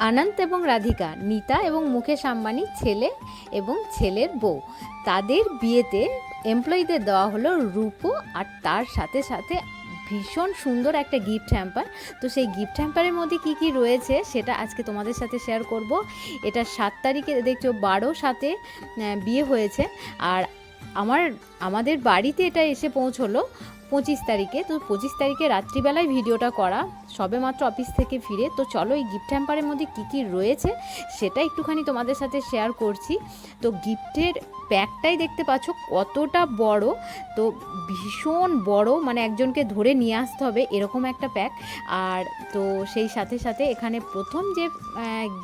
আনন্ত এবং রাধিকা নিতা এবং মুকেশ আম্বানির ছেলে এবং ছেলের বউ। তাদের বিয়েতে এমপ্লয়ীদের দেওয়া হলো রূপো আর তার সাথে সাথে ভীষণ সুন্দর একটা গিফট হ্যাম্পার তো সেই গিফট হ্যাম্পারের মধ্যে কি কি রয়েছে সেটা আজকে তোমাদের সাথে শেয়ার করব। এটা সাত তারিখে দেখছ বারো আহ, বিয়ে হয়েছে। আর আমার আমাদের বাড়িতে এটা এসে পৌঁছলো পঁচিশ তারিখে, তো পঁচিশ তারিখে রাত্রিবেলায় ভিডিওটা করা সবে মাত্র অফিস থেকে ফিরে, তো চলো এই গিফট হ্যাম্পারের মধ্যে কী কী রয়েছে সেটা একটুখানি তোমাদের সাথে শেয়ার করছি। তো গিফটের প্যাকটাই দেখতে পাচ্ছ কতটা বড়, তো ভীষণ বড় মানে একজনকে ধরে নিয়ে আসতে হবে এরকম একটা প্যাক আর তো সেই সাথে সাথে এখানে প্রথম যে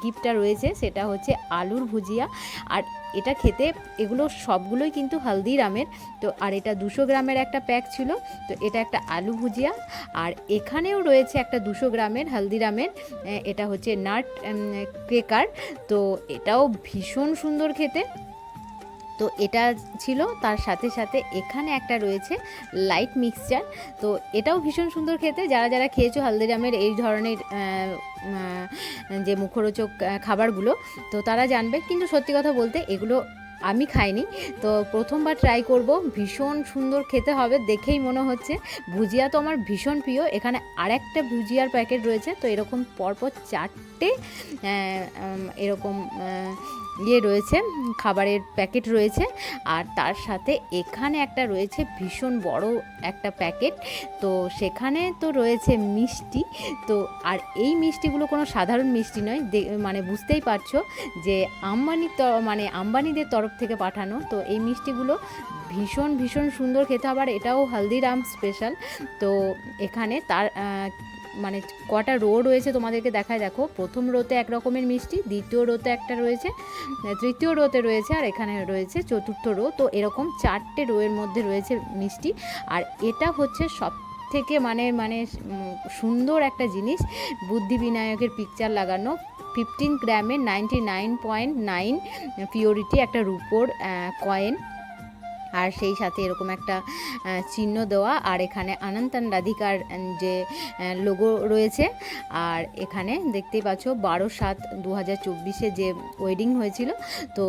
গিফটটা রয়েছে সেটা হচ্ছে আলুর ভুজিয়া। আর এটা খেতে এগুলো সবগুলোই কিন্তু হালদিরামের, তো আর এটা দুশো গ্রামের একটা প্যাক ছিল। তো এটা একটা আলু ভুজিয়া। আর এখানেও রয়েছে একটা দুশো গ্রামের হালদিরামের এটা হচ্ছে নাট ক্রেকার। তো এটাও ভীষণ সুন্দর খেতে। তো এটা ছিল, তার সাথে সাথে এখানে একটা রয়েছে লাইট মিক্সচার। তো এটাও ভীষণ সুন্দর খেতে। যারা যারা খেয়েছো হালদিরামের এই ধরনের যে মুখরোচক খাবারগুলো, তো তারা জানবে। কিন্তু সত্যি কথা বলতে এগুলো আমি খাইনি। তো প্রথমবার ট্রাই করব। ভীষণ সুন্দর খেতে হবে, দেখেই মনে হচ্ছে। ভুজিয়া তো আমার ভীষণ প্রিয়। এখানে আরেকটা ভুজিয়ার প্যাকেট রয়েছে। তো এরকম পরপর চারটে এরকম ইয়ে রয়েছে, খাবারের প্যাকেট রয়েছে। আর তার সাথে এখানে একটা রয়েছে ভীষণ বড় একটা প্যাকেট। তো সেখানে তো রয়েছে মিষ্টি। তো আর এই মিষ্টিগুলো কোনো সাধারণ মিষ্টি নয়। মানে বুঝতেই পারছ যে আম্বানির ত- মানে আম্বানিদের তরফ থেকে পাঠানো। তো এই মিষ্টিগুলো ভীষণ ভীষণ সুন্দর খেতে। আবার এটাও হলদিরাম স্পেশাল। তো এখানে তার মানে কটা রো রয়েছে তোমাদেরকে দেখায়, দেখো। প্রথম রোতে এক রকমের মিষ্টি, দ্বিতীয় রোতে একটা রয়েছে, তৃতীয় রোতে রয়েছে, আর এখানে রয়েছে চতুর্থ রো। তো এরকম চারটে রোয়ের মধ্যে রয়েছে মিষ্টি। আর এটা হচ্ছে সব থেকে মানে মানে সুন্দর একটা জিনিস বুদ্ধি বিনায়কের পিকচার লাগানো। ফিফটিন গ্রামে ninety nine point nine purity একটা রুপোর কয়েন আর সেই সাথে এরকম একটা চিহ্ন দেওয়া। আর এখানে আনন্তান রাধিকার যে লোগো রয়েছে। আর এখানে দেখতেই পাচ্ছ বারো সাত দু হাজার চব্বিশে যে ওয়েডিং হয়েছিল, তো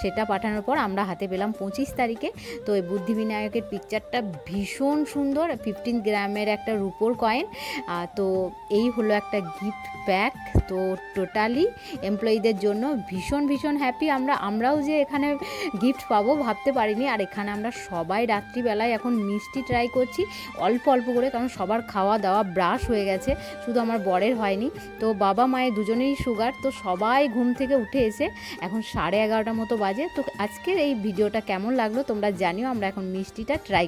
সেটা পাঠানোর পর আমরা হাতে পেলাম পঁচিশ তারিখে। তো এই বুদ্ধি বিনায়কের পিকচারটা ভীষণ সুন্দর ফিফটিন গ্রামের একটা রুপোর কয়েন তো এই হলো একটা গিফট প্যাক তো টোটালি এমপ্লয়ীদের জন্য ভীষণ ভীষণ হ্যাপি আমরা, আমরাও যে এখানে গিফট পাবো ভাবতে পারিনি। আর এখানে আমরা সবাই রাত্রিবেলায় এখন মিষ্টি ট্রাই করছি। অল্প অল্প করে, কারণ সবার খাওয়া দাওয়া ব্রাশ হয়ে গেছে। শুধু আমার বরের হয়নি। তো বাবা মায়ের দুজনেই সুগার তো সবাই ঘুম থেকে উঠে এসে এখন সাড়ে এগারোটার মতো বাজে। তো আজকের এই ভিডিওটা কেমন লাগল তোমরা জানিও। আমরা এখন মিষ্টিটা ট্রাই